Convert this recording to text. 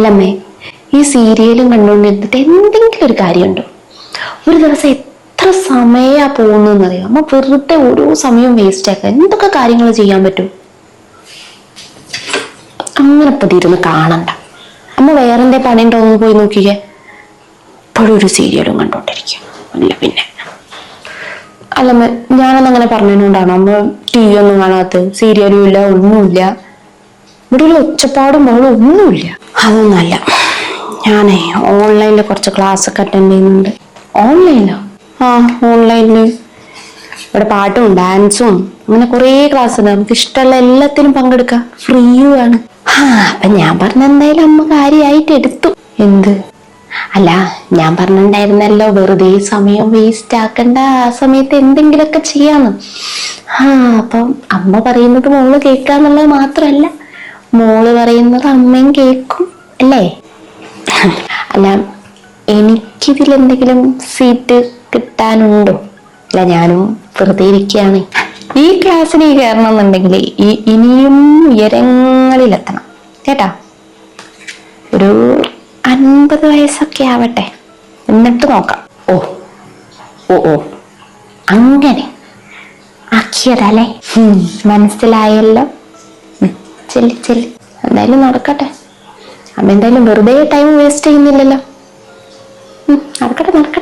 അല്ലമ്മേ ഈ സീരിയലും കണ്ടുകൊണ്ടിരുന്നിട്ട് എന്തെങ്കിലും ഒരു കാര്യമുണ്ടോ? ഒരു ദിവസം എത്ര സമയാ അറിയാം അമ്മ വെറുതെ ഓരോ സമയവും വേസ്റ്റ് ആക്കുക. എന്തൊക്കെ കാര്യങ്ങൾ ചെയ്യാൻ പറ്റും? അങ്ങനെ പതിയിരുന്ന് കാണണ്ട. അമ്മ പണിയുണ്ടോ എന്ന് പോയി നോക്കിക്കേ. ഇപ്പോഴും ഒരു സീരിയലും കണ്ടോണ്ടിരിക്കും അല്ല പിന്നെ. അല്ലമ്മ ഞാനൊന്നും അങ്ങനെ അമ്മ ടി വി ഒന്നും കാണാത്തത് സീരിയലും ഇല്ല ഒന്നുമില്ല. ഇവിടെ ഒരു ഒച്ചപ്പാടും ബഹളും ഒന്നുമില്ല. അതൊന്നല്ല ഞാനേ ഓൺലൈനിൽ കുറച്ച് ക്ലാസ് ഒക്കെ അറ്റൻഡ് ചെയ്യുന്നുണ്ട്. ഓൺലൈനോ ആ ഓൺലൈനിൽ ഇവിടെ പാട്ടും ഡാൻസും അങ്ങനെ കുറേ ക്ലാസ് ഉണ്ട് നമുക്ക് ഇഷ്ടമുള്ള എല്ലാത്തിനും പങ്കെടുക്കാം. ഫ്രീയും ആണ് ആ അപ്പൊ ഞാൻ പറഞ്ഞ എന്തായാലും അമ്മ കാര്യമായിട്ട് എടുത്തു. എന്ത്? അല്ല ഞാൻ പറഞ്ഞിട്ടുണ്ടായിരുന്നല്ലോ വെറുതെ സമയം വേസ്റ്റ് ആക്കണ്ട. ആ സമയത്ത് എന്തെങ്കിലുമൊക്കെ ചെയ്യാന്ന്. ആ അപ്പം അമ്മ പറയുന്നത് മോൾ കേൾക്കാന്നുള്ളത് മാത്രമല്ല. പറയുന്നത് അമ്മയും കേൾക്കും അല്ലേ? അല്ല എനിക്കിതിൽ എന്തെങ്കിലും സീറ്റ് കിട്ടാനുണ്ടോ? അല്ല ഞാനും വെറുതെ ഇരിക്കുകയാണ്. ഈ ക്ലാസ്സിൽ കയറണം എന്നുണ്ടെങ്കിൽ ഇനിയും ഉയരങ്ങളിലെത്തണം. കേട്ടാ? ഒരു അൻപത് വയസ്സൊക്കെ ആവട്ടെ. എന്നിട്ട് നോക്കാം. ഓ ഓ ഓ. അങ്ങനെ. ആക്കിയതല്ലേ? മനസ്സിലായല്ലോ? ചെല്ല് ചെല്ല്. എന്തായാലും നടക്കട്ടെ. അമ്മ എന്തായാലും വെറുതെ ടൈം വേസ്റ്റ് ചെയ്യുന്നില്ലല്ലോ. നടക്കട്ടെ നടക്കട്ടെ.